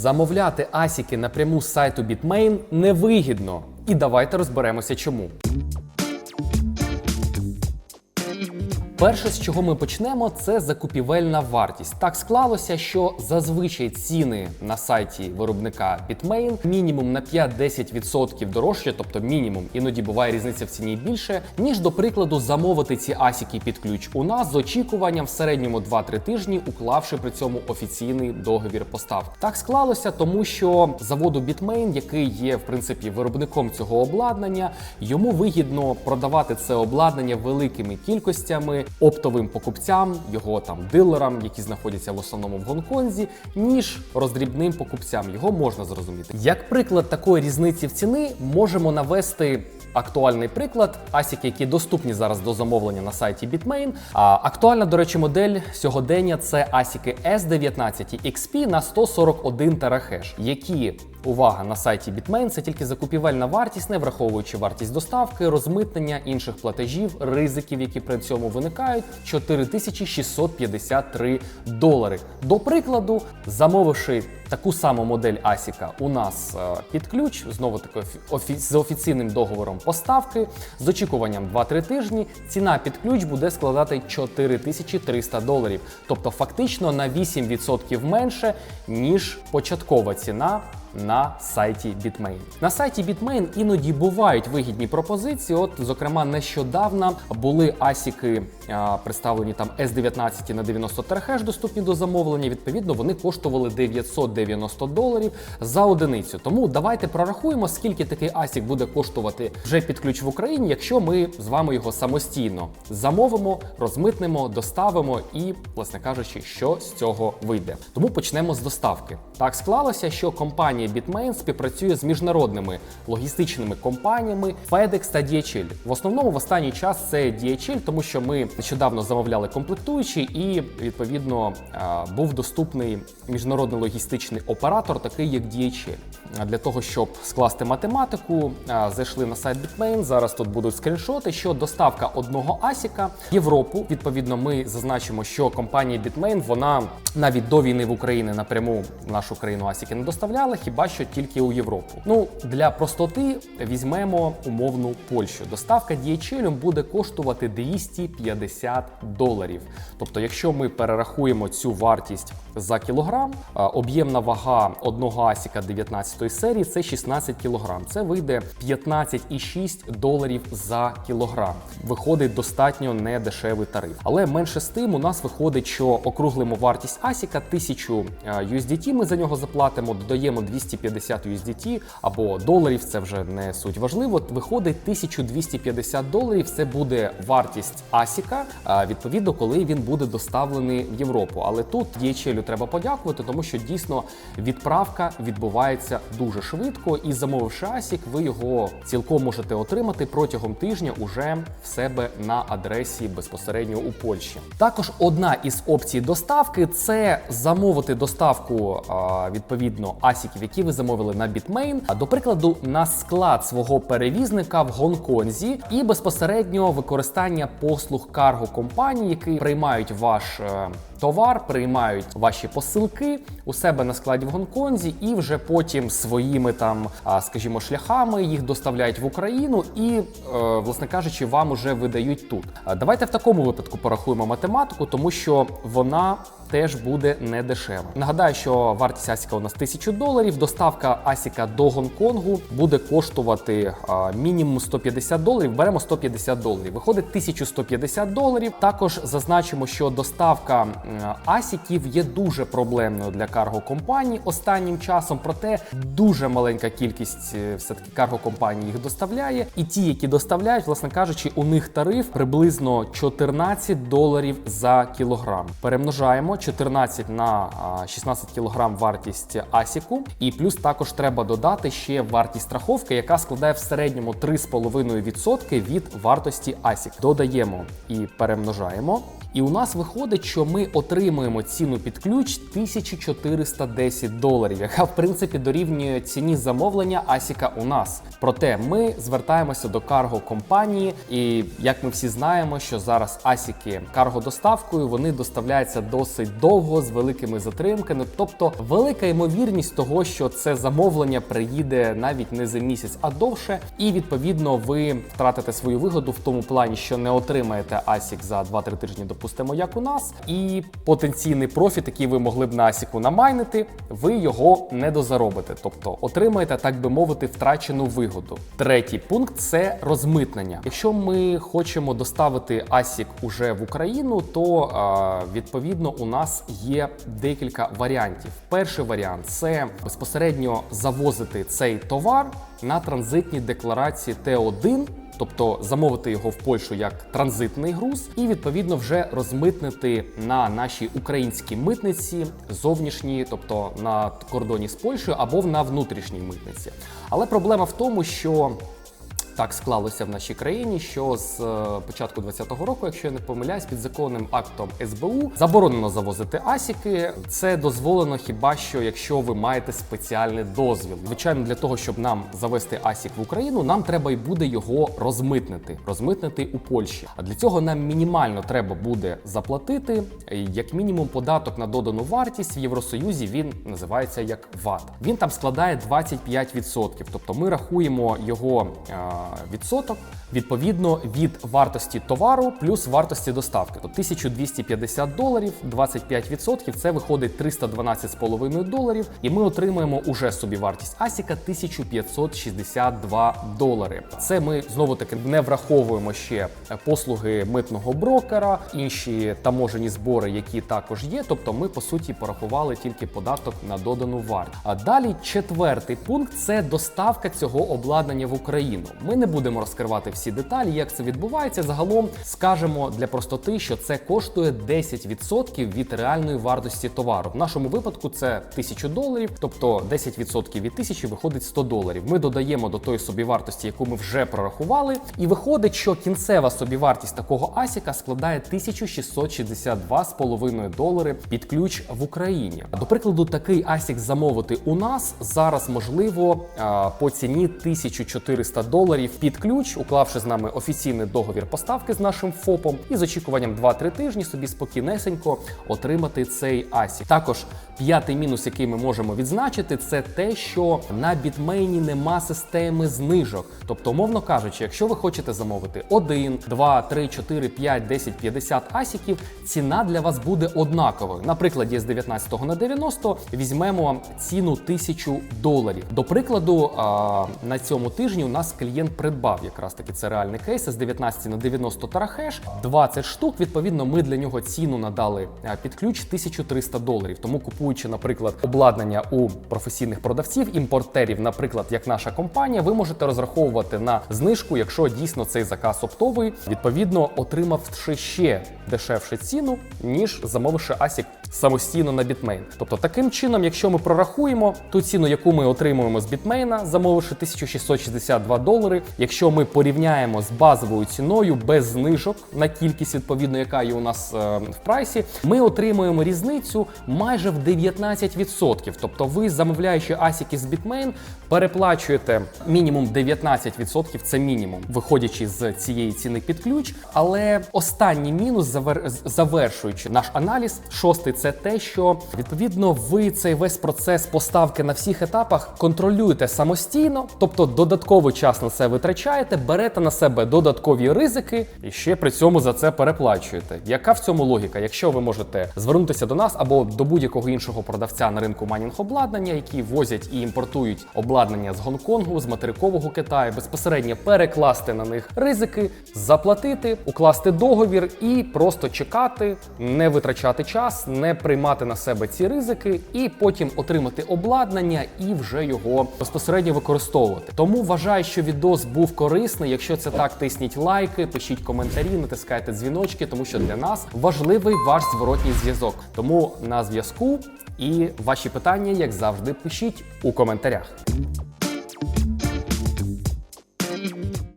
Замовляти асіки напряму з сайту Bitmain невигідно. І давайте розберемося чому. Перше, з чого ми почнемо, це закупівельна вартість. Так склалося, що зазвичай ціни на сайті виробника Bitmain мінімум на 5-10% дорожче, тобто мінімум, іноді буває різниця в ціні більше, ніж до прикладу замовити ці асіки під ключ у нас з очікуванням в середньому 2-3 тижні, уклавши при цьому офіційний договір поставки. Так склалося, тому що заводу Bitmain, який є в принципі виробником цього обладнання, йому вигідно продавати це обладнання великими кількостями оптовим покупцям, його там дилерам, які знаходяться в основному в Гонконзі, ніж роздрібним покупцям. Його можна зрозуміти. Як приклад такої різниці в ціни можемо навести. Актуальний приклад асіки, які доступні зараз до замовлення на сайті Bitmain. А актуальна, до речі, модель сьогодення це асіки S19 XP на 141 терахеш, які увага на сайті Bitmain це тільки закупівельна вартість, не враховуючи вартість доставки, розмитнення інших платежів, ризиків, які при цьому виникають, 4653 долари. До прикладу, замовивши таку саму модель Асіка у нас е, під ключ, знову таки офі- з офіційним договором поставки, з очікуванням 2-3 тижні, ціна під ключ буде складати 4300 доларів, тобто фактично на 8% менше, ніж початкова ціна на сайті Bitmain. На сайті Bitmain іноді бувають вигідні пропозиції. От, зокрема, нещодавно були асіки, представлені там S19 на 90 терхеш, доступні до замовлення. Відповідно, вони коштували 990 доларів за одиницю. Тому давайте прорахуємо, скільки такий асік буде коштувати вже під ключ в Україні, якщо ми з вами його самостійно замовимо, розмитнемо, доставимо і, власне кажучи, що з цього вийде. Тому почнемо з доставки. Так склалося, що компанія Bitmain співпрацює з міжнародними логістичними компаніями FedEx та DHL. В основному в останній час це DHL, тому що ми нещодавно замовляли комплектуючі, і відповідно був доступний міжнародний логістичний оператор, такий як DHL. А Для того щоб скласти математику, зайшли на сайт Bitmain. Зараз тут будуть скріншоти, що доставка одного асіка в Європу. Відповідно, ми зазначимо, що компанія Bitmain, вона навіть до війни в Україні напряму в нашу країну асіки не доставляла, хіба що тільки у Європу. Ну для простоти візьмемо умовну Польщу. Доставка DHL буде коштувати 250 доларів. Тобто, якщо ми перерахуємо цю вартість за кілограм, об'ємна вага одного асіка 19 серії це 16 кілограм. Це вийде 15,6 доларів за кілограм. Виходить достатньо недешевий тариф. Але менше з тим у нас виходить, що округлимо вартість асіка 1000 а, USDT Ми за нього заплатимо, додаємо 250 USDT або доларів. Це вже не суть важливо. Виходить 1250 доларів. Це буде вартість асіка. Відповідно, коли він буде доставлений в Європу. Але тут DHL треба подякувати, тому що дійсно відправка відбувається дуже швидко, і замовивши асік, ви його цілком можете отримати протягом тижня уже в себе на адресі безпосередньо у Польщі. Також одна із опцій доставки це замовити доставку відповідно асіків, які ви замовили на Bitmain, а до прикладу, на склад свого перевізника в Гонконзі, і безпосередньо використання послуг карго компаній, які приймають ваш. Товар приймають ваші посилки у себе на складі в Гонконзі, і вже потім своїми там, скажімо, шляхами їх доставляють в Україну і, е, власне кажучи, вам уже видають тут. Давайте в такому випадку порахуємо математику, тому що вона теж буде не дешева. Нагадаю, що вартість Асіка у нас 1000 доларів. Доставка Асіка до Гонконгу буде коштувати а, мінімум 150 доларів. Беремо 150 доларів. Виходить 1150 доларів. Також зазначимо, що доставка Асіків є дуже проблемною для карго-компаній останнім часом. Проте дуже маленька кількість е, все-таки карго-компаній їх доставляє. І ті, які доставляють, власне кажучи, у них тариф приблизно 14 доларів за кілограм. Перемножаємо 14 на 16 кілограм вартість Асіку, і плюс також треба додати ще вартість страховки, яка складає в середньому 3,5% від вартості Асік. Додаємо і перемножаємо. І у нас виходить, що ми отримуємо ціну під ключ 1410 доларів, яка в принципі дорівнює ціні замовлення Асіка у нас. Проте ми звертаємося до карго компанії, і як ми всі знаємо, що зараз Асіки карго доставкою вони доставляються досить довго з великими затримками. Тобто велика ймовірність того, що це замовлення приїде навіть не за місяць, а довше, і відповідно ви втратите свою вигоду в тому плані, що не отримаєте Асік за 2-3 тижні, допустимо, як у нас, і потенційний профіт, який ви могли б на Асіку намайнити, ви його не дозаробите, тобто отримаєте, так би мовити, втрачену вигоду. Третій пункт це розмитнення. Якщо ми хочемо доставити Асік уже в Україну, то відповідно у нас є декілька варіантів. Перший варіант це безпосередньо завозити цей товар на транзитній декларації Т1 тобто замовити його в Польщу як транзитний груз, і відповідно вже розмитнити на нашій українській митниці зовнішній, тобто на кордоні з Польщею або на внутрішній митниці. Але проблема в тому, що так склалося в нашій країні, що з е, початку 2020 року, якщо я не помиляюсь, під законним актом СБУ заборонено завозити асіки. Це дозволено хіба що якщо ви маєте спеціальний дозвіл. Звичайно, для того, щоб нам завести асік в Україну, нам треба і буде його розмитнити, розмитнити у Польщі. А для цього нам мінімально треба буде заплатити як мінімум податок на додану вартість в Євросоюзі. Він називається як ВАТ. Він там складає 25%. Тобто ми рахуємо його е, відсоток відповідно від вартості товару плюс вартості доставки. Тобто 1250 доларів, 25% це виходить 312,5 доларів, і ми отримуємо уже собі вартість Асіка 1562 долари. Це ми знову таки не враховуємо ще послуги митного брокера, інші таможені збори, які також є. Тобто, ми по суті порахували тільки податок на додану вартість. А далі четвертий пункт це доставка цього обладнання в Україну. Ми не будемо розкривати всі деталі, як це відбувається. Загалом скажемо для простоти, що це коштує 10% від реальної вартості товару. В нашому випадку це 1000 доларів, тобто 10% від 1000 виходить 100 доларів. Ми додаємо до тої собівартості, яку ми вже прорахували, і виходить, що кінцева собівартість такого асіка складає 1662,5 долари під ключ в Україні. До прикладу, такий асік замовити у нас зараз можливо по ціні 1400 доларів під ключ, уклавши з нами офіційний договір поставки з нашим ФОПом, і з очікуванням 2-3 тижні собі спокійнесенько отримати цей асік. Також п'ятий мінус, який ми можемо відзначити, це те, що на бітмейні нема системи знижок. Тобто, умовно кажучи, якщо ви хочете замовити 1, 2, 3, 4, 5, 10, 50 асіків, ціна для вас буде однаковою. Наприклад, з 19 на 90 візьмемо ціну 1000 доларів. До прикладу, на цьому тижні у нас клієнт придбав якраз таки це реальний кейс з 19 на 90 тарахеш, 20 штук. Відповідно, ми для нього ціну надали під ключ 1300 доларів. Тому купуючи, наприклад, обладнання у професійних продавців, імпортерів, наприклад, як наша компанія, ви можете розраховувати на знижку, якщо дійсно цей заказ оптовий, відповідно отримавши ще дешевше ціну, ніж замовивши асік самостійно на бітмейн. Тобто, таким чином, якщо ми прорахуємо ту ціну, яку ми отримуємо з бітмейна, замовивши 1662 долари. Якщо ми порівняємо з базовою ціною без знижок на кількість, відповідно, яка є у нас е, в прайсі, ми отримуємо різницю майже в 19%. Тобто, ви замовляючи асіки з бітмейн, переплачуєте мінімум 19%, це мінімум, виходячи з цієї ціни під ключ. Але останній мінус, завер... завершуючи наш аналіз, шостий це те, що відповідно ви цей весь процес поставки на всіх етапах контролюєте самостійно, тобто додатковий час на це витрачаєте, берете на себе додаткові ризики і ще при цьому за це переплачуєте. Яка в цьому логіка? Якщо ви можете звернутися до нас або до будь-якого іншого продавця на ринку майнінг обладнання, які возять і імпортують обладнання з Гонконгу, з материкового Китаю, безпосередньо перекласти на них ризики, заплатити, укласти договір і просто чекати, не витрачати час, не приймати на себе ці ризики, і потім отримати обладнання і вже його безпосередньо використовувати. Тому вважаю, що відос був корисний. Якщо це так, тисніть лайки, пишіть коментарі, натискайте дзвіночки, тому що для нас важливий ваш зворотній зв'язок. Тому на зв'язку і ваші питання, як завжди, пишіть у коментарях.